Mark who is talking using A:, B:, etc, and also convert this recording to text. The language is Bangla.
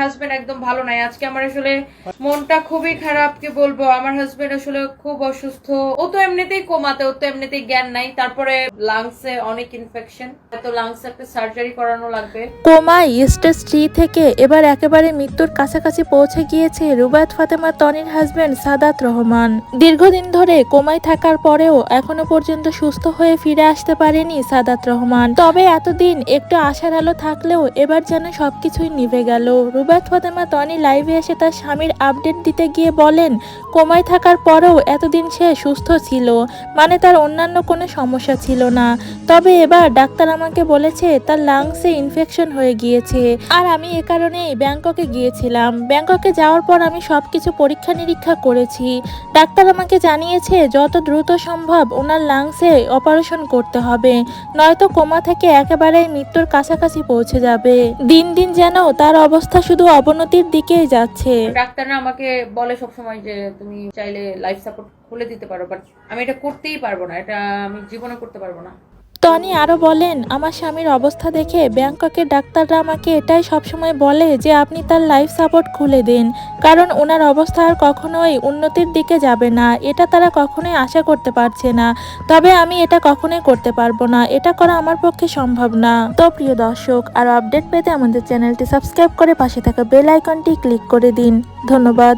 A: হাজবেন্ড একদম ভালো নাই। আজকে আমার আসলে মনটা খুবই খারাপ, কি বলব? আমার হাজবেন্ড আসলে খুব অসুস্থ। ও তো এমনিতেই কোমাতে ও তো এমনিতেই জ্ঞান নাই। তারপরে লাংসে অনেক ইনফেকশন তো লাংসে একটা সার্জারি করানো লাগবে।
B: কোমায় স্টেজ থ্রি থেকে এবার একেবারে মৃত্যুর কাছাকাছি পৌঁছে গিয়েছে রুবায়ত ফাতেমা তনির হাজবেন্ড সাদাত রহমান। দীর্ঘদিন ধরে কোমায় থাকার পরেও এখনও পর্যন্ত সুস্থ হয়ে ফিরে আসতে পারেনি সাদাত রহমান। তবে এতদিন একটু আশার আলো থাকলেও এবার যেন সবকিছুই নিভে গেল। রুবায়ত ফাতেমা তনি লাইভে এসে তার স্বামীর আপডেট দিতে গিয়ে বলেন, কোমায় থাকার পরেও এতদিন সে সুস্থ ছিল মানে তার অন্যান্য কোনো সমস্যা ছিল না। তবে এবার ডাক্তার আমাকে বলেছে তার লাংসে ইনফেকশন হয়ে গিয়েছে। আর আমি এ কারণেই ব্যাংককে গিয়েছিলাম। ব্যাংককে যাওয়ার পর আমি সব কিছু পরীক্ষা নিরীক্ষা করেছি। ডাক্তার আমাকে জানিয়েছে, যত দ্রুত সম্ভব ওনার লাংসে অপারেশন করতে হবে, নয়তো কোমা থেকে একেবারেই মৃত্যুর কাছাকাছি পৌঁছে যাবে। দিন দিন যেন তার অবস্থা শুধু অবনতির দিকেই যাচ্ছে।
A: ডাক্তাররা আমাকে বলে সব সময় যে তুমি চাইলে লাইফ সাপোর্ট খুলে দিতে পারো বাট আমি এটা করতেই পারব না, এটা আমি জীবনে করতে পারব না।
B: টনি আরও বলেন, আমার স্বামীর অবস্থা দেখে ব্যাংককের ডাক্তাররা আমাকে এটাই সবসময় বলে যে আপনি তার লাইফ সাপোর্ট খুলে দিন, কারণ ওনার অবস্থা আর কখনোই উন্নতির দিকে যাবে না। এটা তারা কখনোই আশা করতে পারছে না। তবে আমি এটা কখনোই করতে পারব না। এটা করা আমার পক্ষে সম্ভব না। তো প্রিয় দর্শক, আর আপডেট পেতে আমাদের চ্যানেলটি সাবস্ক্রাইব করে পাশে থাকা বেল আইকনটি ক্লিক করে দিন। ধন্যবাদ।